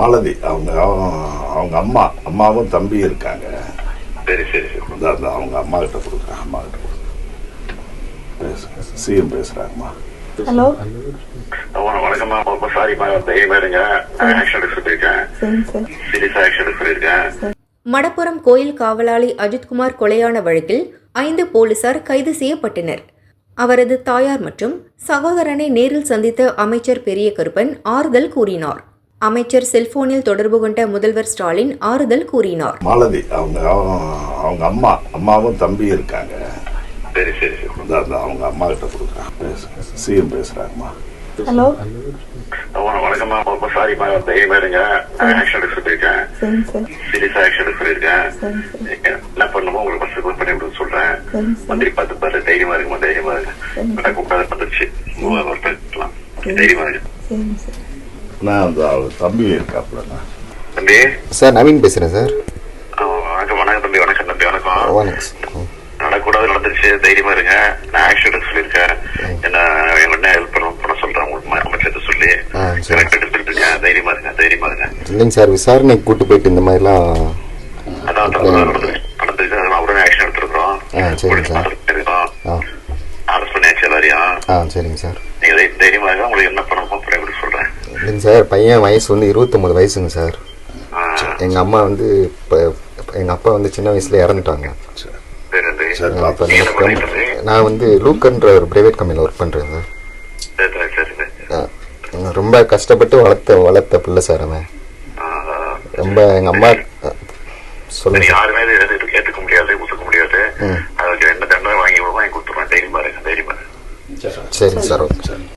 மாலதி அவங்க அவங்க அம்மா அம்மாவும் தம்பியும் இருக்காங்க. சரி சரி சரி. அவங்க அம்மா கிட்ட கொடுக்குறேன் அம்மா கிட்ட கொடுக்குறேன். சிஎம் பேசுகிறாங்கம்மா ஹலோ? வண- வணக்கம்மா. ரொம்ப சாரிம்மா தைரியமா இருங்க. ஆக்ஷன் சொல்லியிருக்கேன். சரிங்க சார். சீரியஸா ஆக்ஷன் சொல்லியிருக்கேன். மடப்புரம் கோயில் காவலாளி அஜித்குமார் கொலையான வழக்கில் ஐந்து போலீசார் கைது செய்யப்பட்டனர். அவரது தாயார் மற்றும் சகோதரனை நேரில் சந்தித்த அமைச்சர் பெரிய கருப்பன் ஆறுதல் கூறினார். அமைச்சர் செல்போனில் தொடர்பு கொண்ட முதல்வர் ஸ்டாலின் ஆறுதல் கூறினார். மாலதி அவங்க அவங்க அம்மா அம்மாவும் தம்பியும் இருக்காங்க. சரி சரி அவங்க அம்மா கிட்ட கொடுக்குறேன். பேசுங்க சிஎம் பேசுகிறாங்கம்மா ஹலோ. வண- வணக்கம்மா. ரொம்ப சாரிம்மா தைரியமா இருங்க. நான் ஆக்ஷன் சார் சீரியஸா ஆக்ஷன் சார் என்ன பண்ணுமோ உங்களுக்கு ஃபர்ஸ்ட் பண்ணி விட சொல்றேன். மந்திரி பார்த்து பாரு. தைரியமா இருக்குமா தைரியமா இருக்கு கரெக்டாக கூப்பிடாத பண்ணிக்கலாம் தைரியமா இருக்கு நான் அந்த தம்பி இருக்காப்புலண்ணா தம்பி? சார் நவீன் பேசுகிறேன் சார். வணக்கம் வணக்கம் தம்பி வணக்கம் தம்பி வணக்கம். வணக்கம் நடக்கூடாது நடந்துருச்சு தைரியமா இருங்க. நான் எடுக்க சொல்லியிருக்கேன். என்ன என்ன ஹெல்ப் பண்ண பண்ண சொல்றேன் உங்களுக்கு அமைச்சர்கிட்ட சொல்லி. கரெக்ட் எடுத்துருங்க தைரியமா இருங்க தைரியமா இருங்க. இல்லைங்க சார் விசாரணைக்கு கூட்டு போயிட்டு இந்த மாதிரிலாம் அதான் அதனால உடனே ஆக்ஷன் எடுத்துருக்கோம் ஆ, சரிங்க சார். அரெஸ்ட் பண்ணியாச்சு எல்லாரையும். ஆ சரிங்க சார். நீங்க தை- தைரியமா இருங்க உங்களுக்கு என்ன பண்ணணுமோ பண்ணி விட சொல்றேன் இல்லைங்க சார். பையன் வயசு வந்து இருபத்தொம்பது வயசுங்க சார். எங்கள் அம்மா வந்து இப்போ எங்கள் அப்பா வந்து சின்ன வயசில் இறந்துட்டாங்க. சரி சரி. சரி நான் வந்து லூக்கன்ற ஒரு ப்ரைவேட் கம்பெனியில் ஒர்க் பண்ணுறேன் சார். சரி சரி சரி சரி. ரொம்ப கஷ்டப்பட்டு வளர்த்த வளர்த்த பிள்ளை சார் அவன். ரொம்ப எங்கள் அம்மா சொல்லுங்க சரி சார். யாருமே ஏத்துக்க முடியாது ஒத்துக்க முடியாது. அதுக்கு என்ன தண்டனை வாங்கி வாங்கி கொடுத்துருவேன் தைரியமா இருங்க தைரியமா இருங்க. சரிங்க சார் ஓகே.